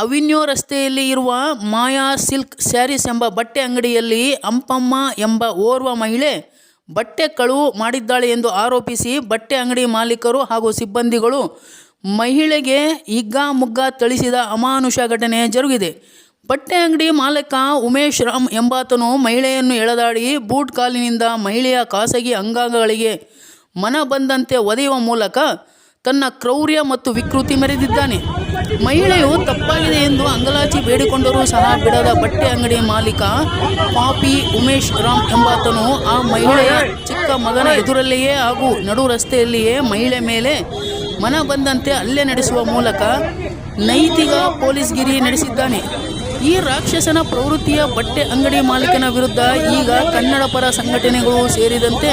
Avenue ರಸ್ತೆಯಲ್ಲಿ ಇರುವ ಮಾಯಾ silk saris ಎಂಬ ಬಟ್ಟೆ ಅಂಗಡಿಯಲ್ಲಿ ಅಂಪಮ್ಮ ಎಂಬ ಓರ್ವ ಮಹಿಳೆ ಬಟ್ಟೆ ಕಳುವು ಮಾಡಿದ್ದಾಳೆ ಎಂದು ಆರೋಪಿಸಿ ಬಟ್ಟೆ ಅಂಗಡಿ ಮಾಲೀಕರು ಹಾಗೂ ಸಿಬ್ಬಂದಿಗಳು ಮಹಿಳೆಗೆ ಹಿಗ್ಗಾಮುಗ್ಗಾ ಥಳಿಸಿದ ಅಮಾನುಷ ಘಟನೆ ಜರುಗಿದೆ. ಬಟ್ಟೆ ಅಂಗಡಿ ಮಾಲೀಕ ಉಮೇಶ್ ರಾಮ್ ಎಂಬಾತನು ಮಹಿಳೆಯನ್ನು ಎಳೆದಾಡಿ ಬೂಟ್ ಕಾಲಿನಿಂದ ಮಹಿಳೆಯ ಖಾಸಗಿ ಅಂಗಾಂಗಗಳಿಗೆ ಮನ ಬಂದಂತೆ ಒದೆಯುವ ಮೂಲಕ ತನ್ನ ಕ್ರೌರ್ಯ ಮತ್ತು ವಿಕೃತಿ ಮೆರೆದಿದ್ದಾನೆ. ಮಹಿಳೆಯು ತಪ್ಪಾಗಿದೆ ಎಂದು ಅಂಗಲಾಚಿ ಬೇಡಿಕೊಂಡರೂ ಸಹ ಬಿಡದ ಬಟ್ಟೆ ಅಂಗಡಿ ಮಾಲೀಕ ಪಾಪಿ ಉಮೇಶ್ ರಾಮ್ ಎಂಬಾತನು ಆ ಮಹಿಳೆಯ ಚಿಕ್ಕ ಮಗನ ಎದುರಲ್ಲಿಯೇ ಹಾಗೂ ನಡು ರಸ್ತೆಯಲ್ಲಿಯೇ ಮಹಿಳೆ ಮೇಲೆ ಮನ ಬಂದಂತೆ ಹಲ್ಲೆ ನಡೆಸುವ ಮೂಲಕ ನೈತಿಕ ಪೊಲೀಸ್ಗಿರಿ ನಡೆಸಿದ್ದಾನೆ. ಈ ರಾಕ್ಷಸನ ಪ್ರವೃತ್ತಿಯ ಬಟ್ಟೆ ಅಂಗಡಿ ಮಾಲೀಕನ ವಿರುದ್ಧ ಈಗ ಕನ್ನಡ ಪರ ಸಂಘಟನೆಗಳು ಸೇರಿದಂತೆ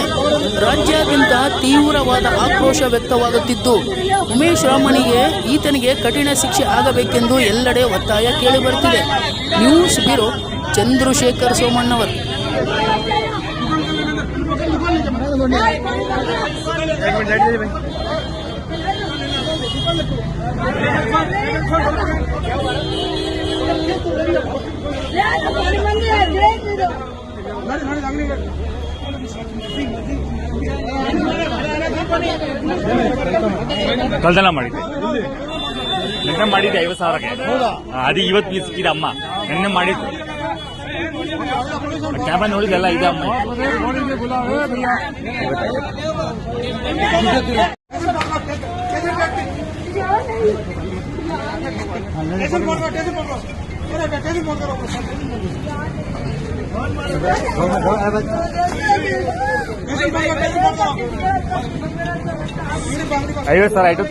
ರಾಜ್ಯಾದ್ಯಂತ ತೀವ್ರವಾದ ಆಕ್ರೋಶ ವ್ಯಕ್ತವಾಗುತ್ತಿದ್ದು, ಉಮೇಶ್ ರಾಮನಿಗೆ ಈತನಿಗೆ ಕಠಿಣ ಶಿಕ್ಷೆ ಆಗಬೇಕೆಂದು ಎಲ್ಲೆಡೆ ಒತ್ತಾಯ ಕೇಳಿಬರುತ್ತಿದೆ. News bureau Chandrashekhar Somannavar. ಕಳ್ದನ ಮಾಡಿದ್ದೆ ನಿನ್ನೆ ಮಾಡಿದ್ದೆ ಐವತ್ತು ಸಾವಿರಕ್ಕೆ ಆ, ಅದು ಇವತ್ತು ಇಲ್ಲಿ ಸಿಕ್ಕಿದೆ ಅಮ್ಮ ನಿನ್ನೆ ಮಾಡಿದ್ದು ಕ್ಯಾಬನ್ ನೋಡಿದೆಲ್ಲ ಇದೆ ಅಮ್ಮ ಐವತ್ತು ಸಾವಿರ ಆಯ್ತು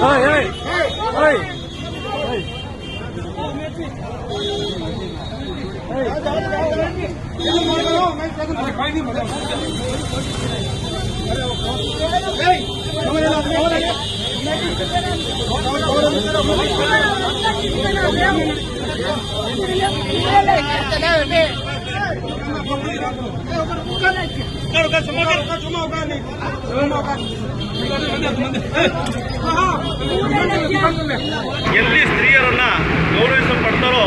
Ơi ơi. Ơi. Hey! ಎಲ್ಲಿ ಸ್ತ್ರೀಯರನ್ನ ಗೌರವಿಸಲ್ಪಡ್ತಾರೋ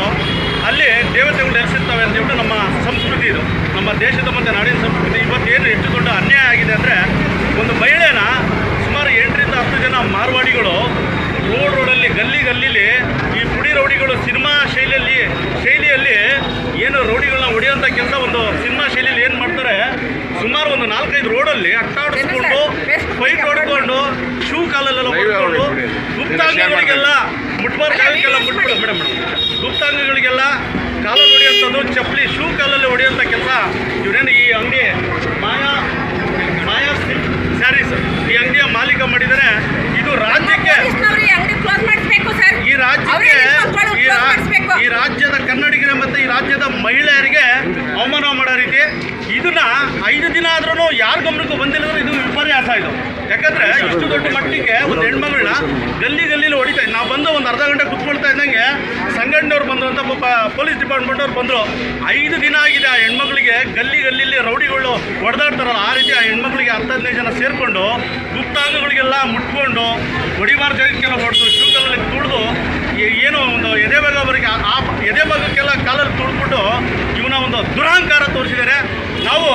ಅಲ್ಲಿ ದೇವತೆಗಳು ನೆಲೆಸಿರ್ತವೆ ಅಂತ ಹೇಳ್ಬಿಟ್ಟು ನಮ್ಮ ಸಂಸ್ಕೃತಿ ಇದು. ನಮ್ಮ ದೇಶದ ಮತ್ತು ನಾಡಿನ ಸಂಸ್ಕೃತಿ ಇವತ್ತೇನು ಹೆಚ್ಚು ದೊಡ್ಡ ಅನ್ಯಾಯ ಆಗಿದೆ ಅಂದ್ರೆ ಒಂದು ಮಹಿಳೆನ ಸುಮಾರು ಎಂಟರಿಂದ ಹತ್ತು ಜನ ಮಾರ್ವಾಡಿಗಳು ರೋಡ್ ರೋಡಲ್ಲಿ ಗಲ್ಲಿ ಗಲ್ಲಿಲಿ ಈ ಪುಡಿ ರೌಡಿಗಳು ಸಿನಿಮಾ ಶೈಲಿಯಲ್ಲಿ ಶೈಲಿಯಲ್ಲಿ ಏನು ರೌಡಿಗಳನ್ನ ಹೊಡೆಯೋಂಥ ಕೆಲಸ ಒಂದು ಸಿನಿಮಾ ಶೈಲಿಯಲ್ಲಿ ಏನು ಸುಮಾರು ಒಂದು ನಾಲ್ಕೈದು ರೋಡಲ್ಲಿ ಅಟ್ಟಾಡಿಸ್ಕೊಂಡು ಫೈಟ್ ಹೊಡ್ಕೊಂಡು ಶೂ ಕಾಲಲ್ಲೆಲ್ಲ ಹೊಡ್ಕೊಂಡು ಗುಪ್ತಾಂಗಗಳಿಗೆಲ್ಲ ಮುಟ್ಬಾರ್ ಜಾಗಕ್ಕೆಲ್ಲ ಮುಟ್ಬಿಡು. ಮೇಡಮ್ ಮೇಡಮ್ ಗುಪ್ತಾಂಗಗಳಿಗೆಲ್ಲ ಕಾಲಲ್ಲಿ ಹೊಡೆಯುವಂಥದ್ದು ಚಪ್ಪಲಿ ಶೂ ಕಾಲಲ್ಲಿ ಹೊಡೆಯುವಂಥ ಕೆಲಸ ಇವರೇನು ಈ ಅಂಗಡಿ ಮಾಯಾ ಮಾಯಾ ಸ್ಯಾರೀಸ್ ಈ ಅಂಗಡಿಯ ಮಾಲೀಕ ಮಾಡಿದರೆ ಇದು ರಾಜ್ಯಕ್ಕೆ ಅಂಗಡಿ ಕ್ಲೋಸ್ ಮಾಡಿಸ್ಬೇಕು ಸರ್ ಈ ರಾಜ್ಯಕ್ಕೆ ಈ ರಾ- ಈ ರಾಜ್ಯದ ಕನ್ನಡಿಗರ ಮತ್ತು ಈ ರಾಜ್ಯದ ಮಹಿಳೆಯರಿಗೆ ಅವಮಾನ ಮಾಡೋ ರೀತಿ ಇದನ್ನ ಐದು ದಿನ ಆದ್ರೂ ಯಾರ ಗಮನಕ್ಕೂ ಬಂದಿಲ್ಲ ಇದು ವಿಪರ್ಯಾಸ ಇದು. ಯಾಕಂದ್ರೆ ಇಷ್ಟು ದೊಡ್ಡ ಮಟ್ಟಿಗೆ ಒಂದು ಹೆಣ್ಮಗಳನ್ನ ಗಲ್ಲಿ ಗಲ್ಲಿಲಿ ಹೊಡಿತಾ ನಾವು ಬಂದು ಒಂದು ಅರ್ಧ ಗಂಟೆ ಕುತ್ಕೊಳ್ತಾ ಇದ್ದಂಗೆ ಸಂಘಟನೆಯವ್ರು ಬಂದರು ಅಂತ ಪಾಪ ಪೊಲೀಸ್ ಡಿಪಾರ್ಟ್ಮೆಂಟ್ ಅವ್ರು ಬಂದರು. ಐದು ದಿನ ಆಗಿದೆ ಆ ಹೆಣ್ಮಗಳಿಗೆ ಗಲ್ಲಿ ಗಲ್ಲಿಲಿ ರೌಡಿಗಳು ಹೊಡೆದಾಡ್ತಾರಲ್ಲ, ಆ ರೀತಿ ಆ ಹೆಣ್ಮಕ್ಳಿಗೆ ಹತ್ತು ಹದಿನೈದು ಜನ ಸೇರಿಕೊಂಡು ಗುಪ್ತಾಂಗಗಳಿಗೆಲ್ಲ ಮುಟ್ಕೊಂಡು ಹೊಡಿಮಾರ್ ಜಾಗಕ್ಕೆಲ್ಲ ಹೊಡೆದು ಶೂಕಲ್ಲಲ್ಲಿ ತುಳಿದು ಏನು ಒಂದು ಎದೆ ಭಾಗ ಆ- ಆ ಎದೆ ಭಾಗಕ್ಕೆಲ್ಲ ಕಾಲಲ್ಲಿ ತುಳಿದ್ಬಿಟ್ಟು ಇವನ ಒಂದು ದುರಹಂಕಾರ ತೋರಿಸಿದ್ದಾರೆ. ನಾವು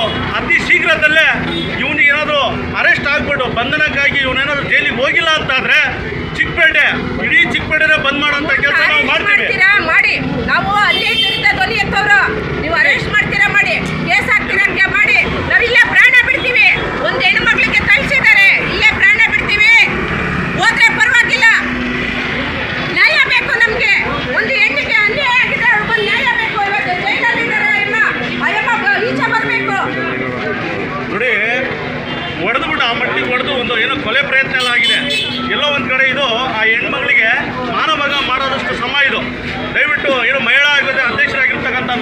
ಶೀಘ್ರದಲ್ಲೇ ಇವನಿಗೆ ಏನಾದರೂ ಅರೆಸ್ಟ್ ಆಗ್ಬಿಟ್ಟು ಬಂಧನಕ್ಕಾಗಿ ಇವನೇನಾದರೂ ಜೈಲಿಗೆ ಹೋಗಿಲ್ಲ ಅಂತಾದರೆ ಚಿಕ್ಕಪೇಟೆ ಇಡೀ ಚಿಕ್ಕಪೇಟೆನೇ ಬಂದ್ ಮಾಡೋಂಥ ಕೆಲಸ ನಾವು ಮಾಡ್ತೀವಿ.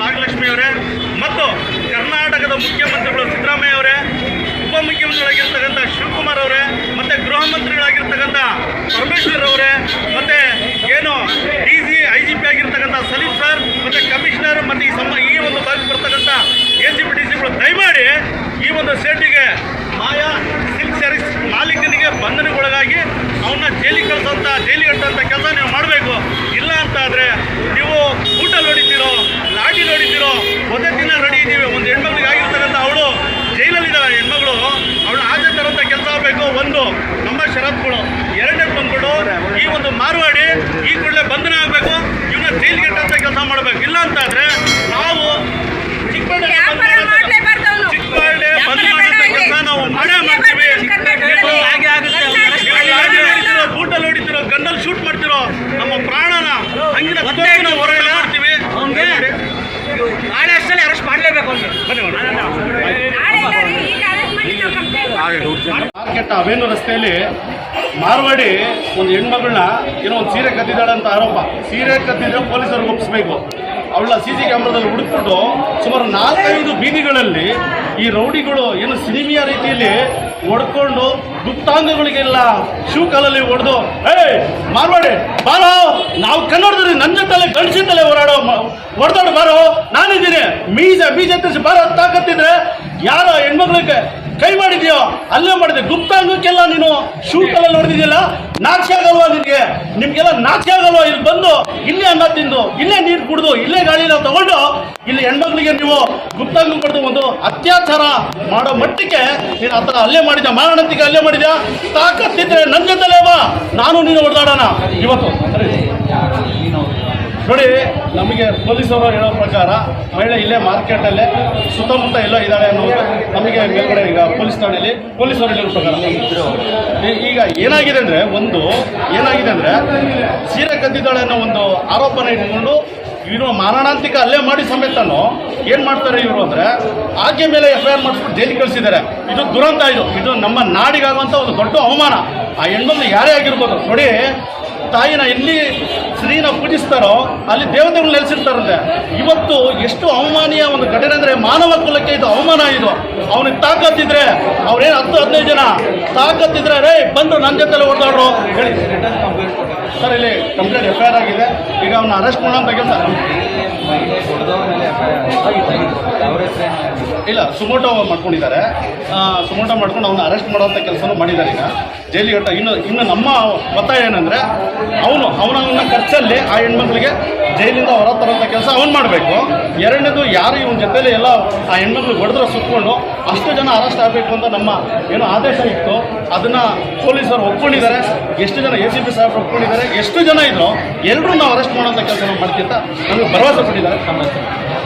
ನಾಗಲಕ್ಷ್ಮಿ ಅವರೇ, ಮತ್ತು ಕರ್ನಾಟಕದ ಮುಖ್ಯಮಂತ್ರಿಗಳು ಸಿದ್ದರಾಮಯ್ಯ ಅವರೇ, ಉಪಮುಖ್ಯಮಂತ್ರಿಗಳಾಗಿರ್ತಕ್ಕಂಥ ಶಿವಕುಮಾರ್ ಅವರೇ, ಮತ್ತು ಗೃಹ ಮಂತ್ರಿಗಳಾಗಿರ್ತಕ್ಕಂಥ ಪರಮೇಶ್ವರ್ ಅವರೇ, ಮತ್ತು ಏನು D C I G P ಆಗಿರ್ತಕ್ಕಂಥ ಸಲೀಮ್ ಸರ್, ಮತ್ತು ಕಮಿಷನರ್, ಮತ್ತು ಈ ಸಮ ಈ ಒಂದು ಭಾಗಕ್ಕೆ ಬರ್ತಕ್ಕಂಥ ಎ ಸಿ ಪಿ ಡಿ ಸಿಗಳು ದಯಮಾಡಿ ಈ ಒಂದು ಸೇಟಿಗೆ ಮಾಯಾ, ಸಿಲ್ಕ್ ಸ್ಯಾರೀಸ್ ಮಾಲೀಕನಿಗೆ ಬಂಧನಗೊಳಗಾಗಿ ಅವನ್ನ ಜೈಲಿಗೆ ಕಳಿಸೋಂಥ ಜೈಲಿಗೆ ಕಟ್ಟೋಂಥ ಕೆಲಸ ನೀವು ಮಾಡಬೇಕು. ಇಲ್ಲ ಅಂತ ಆದರೆ ನೀವು ಹೊಡಿತೀರೋ ಒಂದೇ ದಿನ ರೆಡಿ ಇದ್ದೀವಿ ಒಂದು ಹೆಣ್ಮಕ್ಳಿಗೆ ಆಗಿರ್ತಕ್ಕಂಥ ಅವಳು ಜೈಲಲ್ಲಿದ್ದಾಳೆ ಹೆಣ್ಮಗಳು ಅವಳು ಆಚೆ ತರೋಂಥ ಕೆಲಸ ಆಗಬೇಕು ಒಂದು ನಮ್ಮ ಷರತ್ತುಗಳು ಎರಡನೇ ಬಂದ್ಬಿಟ್ಟು ಈ ಒಂದು ಮಾರ್ವಾಡಿ ಈ ಕೂಡಲೇ ಬಂಧನ ಆಗಬೇಕು ಇವನ್ನ ಜೈಲಿಗೆ ಕಟ್ಟೋಂಥ ಕೆಲಸ ಮಾಡಬೇಕು ಇಲ್ಲ ಅಂತ ಆದರೆ ನಾವು ಚಿಕ್ಕಬಳ್ಳಾಪುರ ವ್ಯಾಪಾರ ಮಾಡ್ಲೇಬಾರ್ದು ಅವ್ನು. ಚಿಕ್ಕಬಳ್ಳಾಪುರ ಬಂದ್ ವ್ಯಾಪಾರ ಮಾಡೋಂಥ ಬೇಡ ಕೆಲಸ ನಾವು ಮಾಡೇ ಇಲ್ಲಿ. ಮಾಡ್ತೀವಿ ಕರ್ನಾಟಕದಲ್ಲಿ. ನೀವು ಹಾಗೆ ಆಗುತ್ತೆ. ನೀವು ಲಾಠಿ ಹೊಡಿತೀರೋ ಬೂಟಲ್ಲಿ ಹೊಡಿತೀರೋ ಗನ್ನಲ್ಲಿ ಶೂಟ್ ಮಾಡ್ತಿರೋ ನಮ್ಮ ಪ್ರಾಣನ ಹಂಗಿನ ಹತ್ತೋಗಿ ನಾವು ಹೊರಗಡೆ ಮಾಡ್ತೀವಿ ನಾಳೆ ಅಷ್ಟಲ್ಲಿ ಅರೆಸ್ಟ್ ಮಾಡಲೇಬೇಕು ಅವ್ನಿಗೆ ಬನ್ನಿ ಮೇಡಮ್. ನಾಳೆ ಇಲ್ಲ ರೀ, ಈಗ arrest ಮಾಡಿ ನಾವು complaint ಮಾರ್ಕೆಟ್ ಅವೇನು ರಸ್ತೆಯಲ್ಲಿ ಮಾರ್ವಾಡಿ ಒಂದು ಹೆಣ್ಮಗಳನ್ನ ಏನೋ ಒಂದು ಸೀರೆ ಕದ್ದಿದ್ದಾಳೆ ಅಂತ ಆರೋಪ. ಸೀರೆ ಕದ್ದಿದ್ರೆ ಪೊಲೀಸರು ಒಪ್ಪಿಸ್ಬೇಕು. ಅವಳ ಸಿ ಸಿ ಕ್ಯಾಮ್ರಾದಲ್ಲಿ ಹುಡುಕ್ಬಿಟ್ಟು ಸುಮಾರು ನಾಲ್ಕೈದು ಬೀದಿಗಳಲ್ಲಿ ಈ ರೌಡಿಗಳು ಏನು ಸಿನಿಮಿಯ ರೀತಿಯಲ್ಲಿ ಹೊಡ್ಕೊಂಡು ಗುಪ್ತಾಂಗಗಳಿಗೆಲ್ಲ ಶೂ ಕಾಲಲ್ಲಿ ಹೊಡೆದು ಏ ಮಾರ್ವಾಡಿ, ಬಾರೋ. ನಾವು ಕನ್ನಡದಲ್ಲಿ ನನ್ನ ಜೊತೆಲೆ ಗಂಡಸಿದ್ದಲೇ ಹೋರಾಡೋ ಹೊಡೆದಾಡು ಬಾರೋ ನಾನಿದ್ದೀನಿ. ಮೀಜ ಬೀಜ ಎತ್ತಿಸಿ ಬಾರೋ. ತಾಕತ್ತಿದ್ರೆ ಯಾರೋ ಹೆಣ್ಮಕ್ಳಿಗೆ ಕೈ ಮಾಡಿದ್ಯೋ? ಅಲ್ಲೇ ಮಾಡಿದೆ. ಗುಪ್ತಾಂಗಕ್ಕೆಲ್ಲ ನೀನು ಶೂಟ್ ಎಲ್ಲ ನೋಡಿದ್ಯಲ್ಲ ನಾಚಿಕೆ ಆಗಲ್ವಾ ನಿನಗೆ? ನಿಮ್ಗೆಲ್ಲ ನಾಚೆ ಇಲ್ಲಿ ಬಂದು, ಇಲ್ಲೇ ಅನ್ನ ತಿಂದು, ಇಲ್ಲೇ ನೀರು ಕುಡಿದು, ಇಲ್ಲೇ ಗಾಳಿ ನಾವು ತಗೊಂಡು, ಇಲ್ಲಿ ಹೆಣ್ಮಕ್ಳಿಗೆ ನೀವು ಗುಪ್ತಾಂಗ ಕೊಡ್ದು ಒಂದು ಅತ್ಯಾಚಾರ ಮಾಡೋ ಮಟ್ಟಿಗೆ ನೀನು ಆ ಅಲ್ಲೇ ಮಾಡಿದ ಮಾರಣಂತಿಗೆ ಅಲ್ಲೇ ಮಾಡಿದ್ಯಾ? ತಾಕತ್ತಿದ್ರೆ ನನ್ನ ಜೊತೆಲೇ ಬಾ. ನಾನು ನೀನು ಹೊಡೆದಾಡೋಣ ಇವತ್ತು. ನೋಡಿ, ನಮಗೆ ಪೊಲೀಸರು ಹೇಳೋ ಪ್ರಕಾರ ಮಹಿಳೆ ಇಲ್ಲೇ ಮಾರ್ಕೆಟಲ್ಲೇ ಸುತ್ತಮುತ್ತ ಎಲ್ಲೋ ಇದ್ದಾಳೆ ಅನ್ನೋದು ನಮಗೆ ಮೇಲ್ಗಡೆ ಈಗ ಪೊಲೀಸ್ ಠಾಣೆಯಲ್ಲಿ ಪೊಲೀಸರು ಹೇಳೋ ಪ್ರಕಾರ ಈಗ ಏನಾಗಿದೆ ಅಂದರೆ ಒಂದು, ಏನಾಗಿದೆ ಅಂದರೆ ಸೀರೆ ಕದ್ದಿದ್ದಾಳೆ ಅನ್ನೋ ಒಂದು ಆರೋಪನ ಇಟ್ಕೊಂಡು ಇವರು ಮಾರಣಾಂತಿಕ ಅಲ್ಲೇ ಮಾಡಿ ಸಮೇತನು ಏನು ಮಾಡ್ತಾರೆ ಇವರು ಅಂದರೆ ಆಕೆ ಮೇಲೆ ಎಫ್ ಐ ಆರ್ ಮಾಡಿಸ್ಬಿಟ್ಟು ಜೈಲಿಗೆ ಕಳಿಸಿದ್ದಾರೆ. ಇದು ದುರಂತ ಇದು. ಇದು ನಮ್ಮ ನಾಡಿಗಾಗುವಂಥ ಒಂದು ದೊಡ್ಡ ಅವಮಾನ. ಆ ಹೆಣ್ಮಕ್ಳು ಯಾರೇ ಆಗಿರ್ಬೋದು. ನೋಡಿ, ತಾಯಿನ ಎಲ್ಲಿ ಪೂಜಿಸ್ತಾರೋ ಅಲ್ಲಿ ದೇವತೆಗಳು ನೆಲೆಸಿರ್ತಾರಂತೆ. ಇವತ್ತು ಎಷ್ಟು ಅವಮಾನಿಯ ಒಂದು ಘಟನೆ ಅಂದರೆ ಮಾನವ ಕುಲಕ್ಕೆ ಇದು ಅವಮಾನ ಇದು. ಅವನಿಗೆ ತಾಕತ್ತಿದ್ರೆ ಅವ್ರೇನು ಹತ್ತು, ಹದಿನೈದು ಜನ ತಾಕತ್ತಿದ್ರೆ, ರೇ, ಬಂದು ನನ್ನ ಜೊತೆಲೆ ಓಡಾಡ್ರು. ಹೇಳಿ. ಸರ್, ಇಲ್ಲಿ ಕಂಪ್ಲೇಂಟ್ ಎಫ್ ಐ ಆರ್ ಆಗಿದೆ. ಈಗ ಅವನ್ನ ಅರೆಸ್ಟ್ ಮಾಡೋಣ ಕೆಲಸ ಇಲ್ಲ, ಸುಮೋಟೋ ಮಾಡ್ಕೊಂಡಿದ್ದಾರೆ. ಸುಮೋಟೋ ಮಾಡ್ಕೊಂಡು ಅವನ ಅರೆಸ್ಟ್ ಮಾಡೋಂಥ ಕೆಲಸನೂ ಮಾಡಿದ್ದಾರೆ ಈಗ. ಜೈಲಿಗೆ ಇನ್ನು ಇನ್ನು ನಮ್ಮ ಒತ್ತಾಯ ಏನಂದರೆ, ಅವನು ಅವನನ್ನ ಖರ್ಚಲ್ಲಿ ಆ ಹೆಣ್ಮಕ್ಳಿಗೆ ಜೈಲಿಂದ ಹೊರ ತರೋಂಥ ಕೆಲಸ ಅವನು ಮಾಡಬೇಕು. ಎರಡನೇದು ಯಾರು ಇವನ ಜೊತೆಲಿ ಎಲ್ಲ ಆ ಹೆಣ್ಮಕ್ಳು ಹೊಡೆದ್ರೆ ಸುತ್ಕೊಂಡು ಅಷ್ಟು ಜನ ಅರೆಸ್ಟ್ ಆಗಬೇಕು ಅಂತ ನಮ್ಮ ಏನು ಆದೇಶ ಇತ್ತು. ಅದನ್ನು ಪೊಲೀಸರು ಒಪ್ಕೊಂಡಿದ್ದಾರೆ. ಎಷ್ಟು ಜನ ಎ ಸಿ ಪಿ ಸಾಹೇಬ್ರು ಒಪ್ಕೊಂಡಿದ್ದಾರೆ. ಎಷ್ಟು ಜನ ಇದ್ರು ಎಲ್ಲರೂ ನಾವು ಅರೆಸ್ಟ್ ಮಾಡೋಂಥ ಕೆಲಸ ನಾವು ಮಾಡ್ತಿಂತ ನಮಗೆ ಭರವಸೆ ಕೊಟ್ಟಿದ್ದಾರೆ.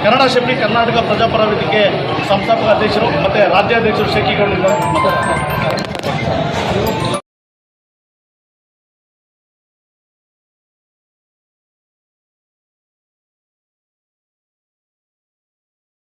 ಕನ್ನಡ ಶೆಟ್ಟಿ ಕರ್ನಾಟಕ ಪ್ರಜಾಪರ ವೇದಿಕೆ ಸಂಸ್ಥಾಪಕ ಅಧ್ಯಕ್ಷರು ಮತ್ತು ರಾಜ್ಯಾಧ್ಯಕ್ಷರು ಶೇಖಿಗೌಡರಿದ್ದಾರೆ ಮತ್ತು